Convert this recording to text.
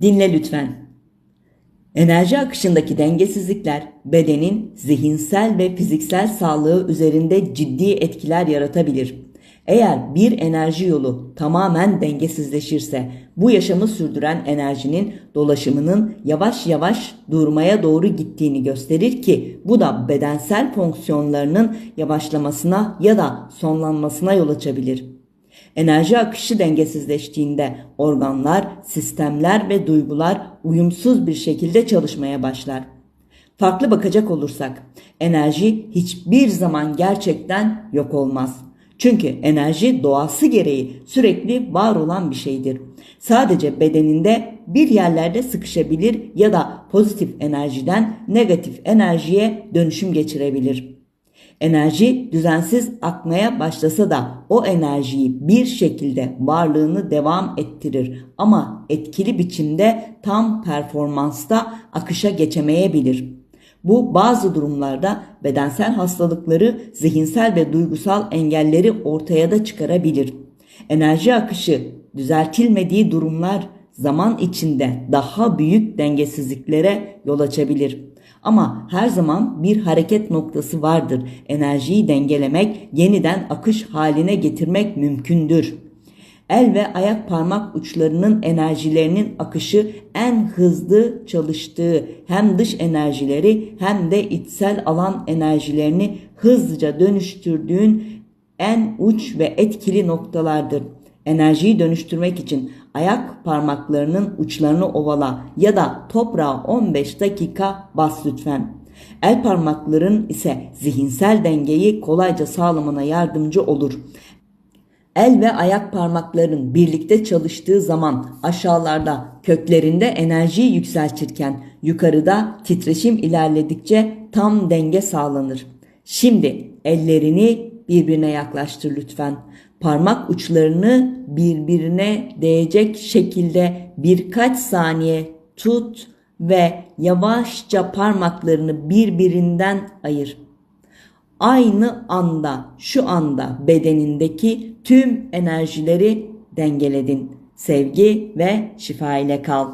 Dinle lütfen. Enerji akışındaki dengesizlikler bedenin zihinsel ve fiziksel sağlığı üzerinde ciddi etkiler yaratabilir. Eğer bir enerji yolu tamamen dengesizleşirse bu yaşamı sürdüren enerjinin dolaşımının yavaş yavaş durmaya doğru gittiğini gösterir ki bu da bedensel fonksiyonlarının yavaşlamasına ya da sonlanmasına yol açabilir. Enerji akışı dengesizleştiğinde organlar, sistemler ve duygular uyumsuz bir şekilde çalışmaya başlar. Farklı bakacak olursak, enerji hiçbir zaman gerçekten yok olmaz. Çünkü enerji doğası gereği sürekli var olan bir şeydir. Sadece bedeninde bir yerlerde sıkışabilir ya da pozitif enerjiden negatif enerjiye dönüşüm geçirebilir. Enerji düzensiz akmaya başlasa da o enerjiyi bir şekilde varlığını devam ettirir ama etkili biçimde tam performansta akışa geçemeyebilir. Bu bazı durumlarda bedensel hastalıkları, zihinsel ve duygusal engelleri ortaya da çıkarabilir. Enerji akışı düzeltilmediği durumlar zaman içinde daha büyük dengesizliklere yol açabilir. Ama her zaman bir hareket noktası vardır. Enerjiyi dengelemek, yeniden akış haline getirmek mümkündür. El ve ayak parmak uçlarının enerjilerinin akışı en hızlı çalıştığı hem dış enerjileri hem de içsel alan enerjilerini hızlıca dönüştürdüğün en uç ve etkili noktalardır. Enerjiyi dönüştürmek için ayak parmaklarının uçlarını ovala ya da toprağa 15 dakika bas lütfen. El parmakların ise zihinsel dengeyi kolayca sağlamana yardımcı olur. El ve ayak parmakların birlikte çalıştığı zaman aşağılarda köklerinde enerjiyi yükseltirken yukarıda titreşim ilerledikçe tam denge sağlanır. Şimdi ellerini birbirine yaklaştır lütfen. Parmak uçlarını birbirine değecek şekilde birkaç saniye tut ve yavaşça parmaklarını birbirinden ayır aynı anda şu anda bedenindeki tüm enerjileri dengeledin. Sevgi ve şifa ile kal.